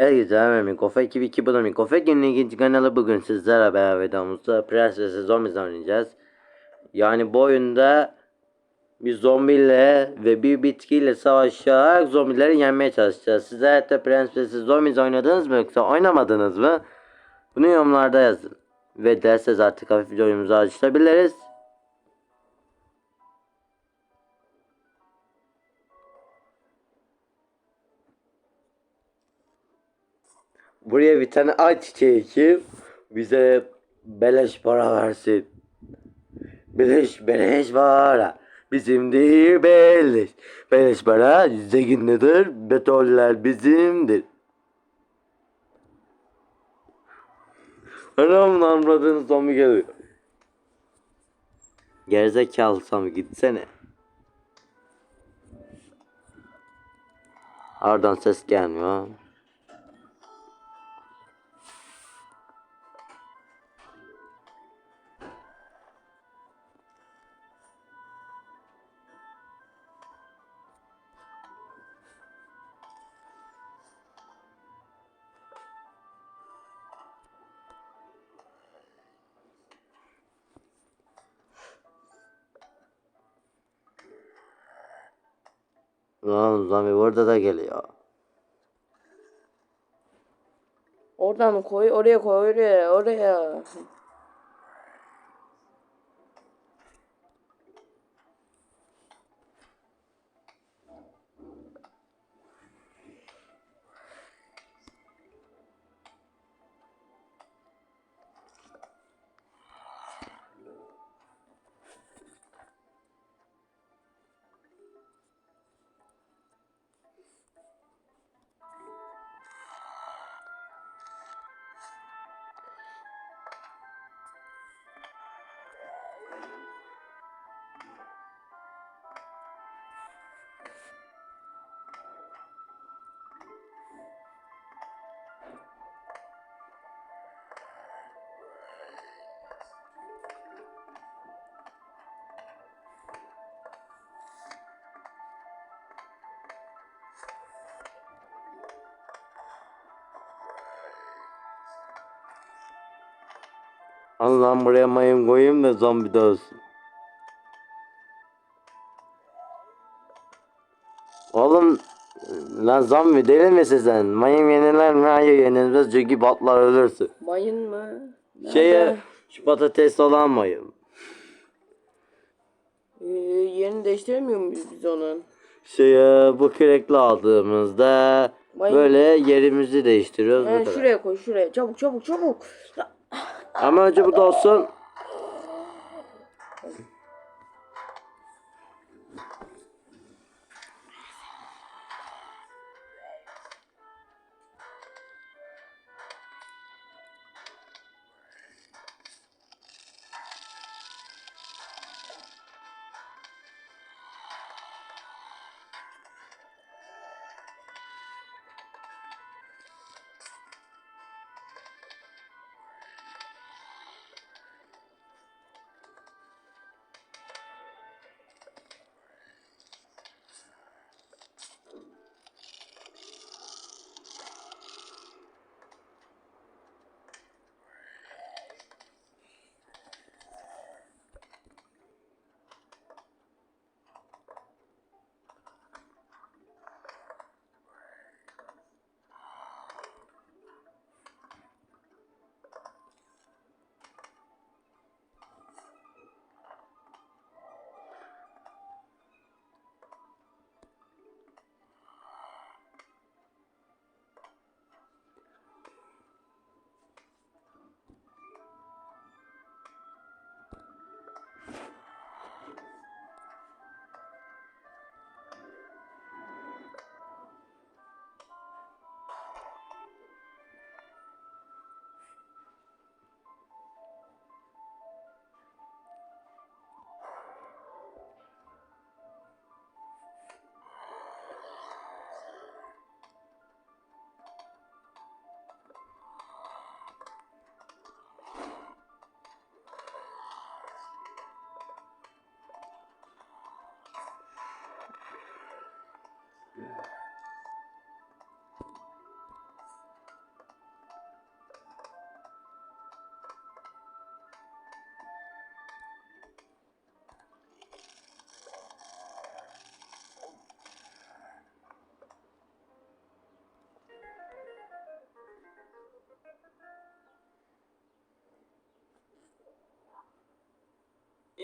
Herkese merhaba Mikofa 2002 bu da Mikofa Günün ikinci kanalı bugün sizlerle beraber videomuzda Prenses'i Zombies oynayacağız. Yani bu oyunda bir zombiyle ve bir bitkiyle savaşarak zombileri yenmeye çalışacağız. Sizler de Prenses'i Zombies oynadınız mı yoksa oynamadınız mı? Bunu yorumlarda yazın. Ve derseniz artık hafif videomuzu açabiliriz. Buraya bir tane ay çiçeği ekip bize beleş para versin. Beleş beleş para. Bizim değil beleş. Beleş para zenginlidir. Betoller bizimdir. Anam namradığın zombi geliyor. Gerizekalı zombi gitsene. Oradan ses gelmiyor. Lan zombi burada da geliyor. Oradan koy, oraya koy, oraya, oraya. Allah'ım buraya mayın koyayım da zombi de olsun. Oğlum lan zombi deli misin sen? Mayın yeniler mi? Hayır yenilmez çünkü batlar ölürsün. Mayın mı? Nerede? Şeye şu patates olan mayın. Ee, yerini değiştiremiyor muyuz biz onun? Şeye bu kürekle aldığımızda Mayın- böyle yerimizi değiştiriyoruz. kadar. şuraya koy, şuraya. Çabuk, çabuk, çabuk. Ama önce bu da olsun.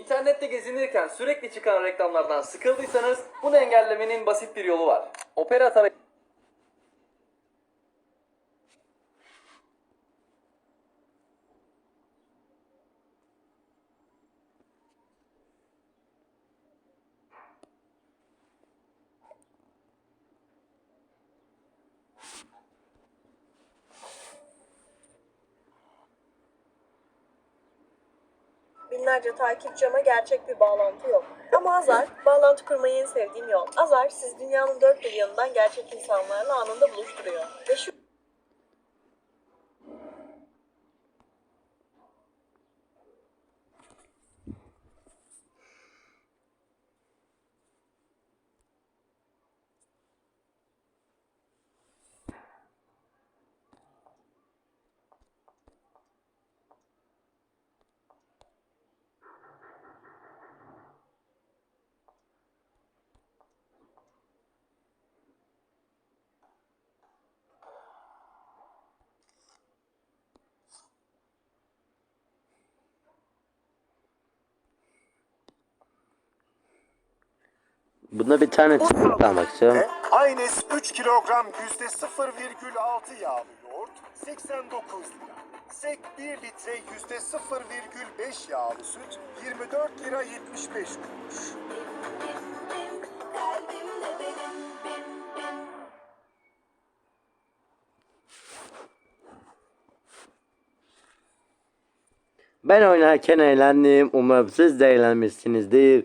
İnternette gezinirken sürekli çıkan reklamlardan sıkıldıysanız bunu engellemenin basit bir yolu var. Opera Binlerce takipçi ama gerçek bir bağlantı yok. Ama Azar, bağlantı kurmayı en sevdiğim yol. Azar, siz dünyanın dört bir yanından gerçek insanlarla anında buluşturuyor. Ve şu Bunda bir tane almak istiyorum. Aynes 3 kilogram yüzde 0,6 yağlı yoğurt 89 lira. Sek 1 litre yüzde 0,5 yağlı süt 24 lira 75 kuruş. Ben oynarken eğlendim. Umarım siz de eğlenmişsinizdir.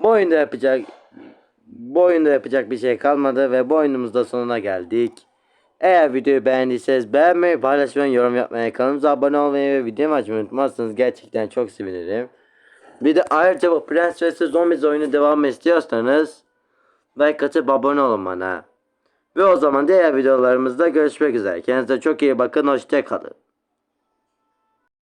Bu oyunda yapacak bu oyunda yapacak bir şey kalmadı ve bu oyunumuzda sonuna geldik. Eğer videoyu beğendiyseniz beğenmeyi, paylaşmayı, yorum yapmayı, kanalımıza abone olmayı ve videomu açmayı unutmazsanız gerçekten çok sevinirim. Bir de ayrıca bu Prens vs Zombies oyunu devam istiyorsanız like atıp abone olun bana. Ve o zaman diğer videolarımızda görüşmek üzere. Kendinize çok iyi bakın. Hoşçakalın.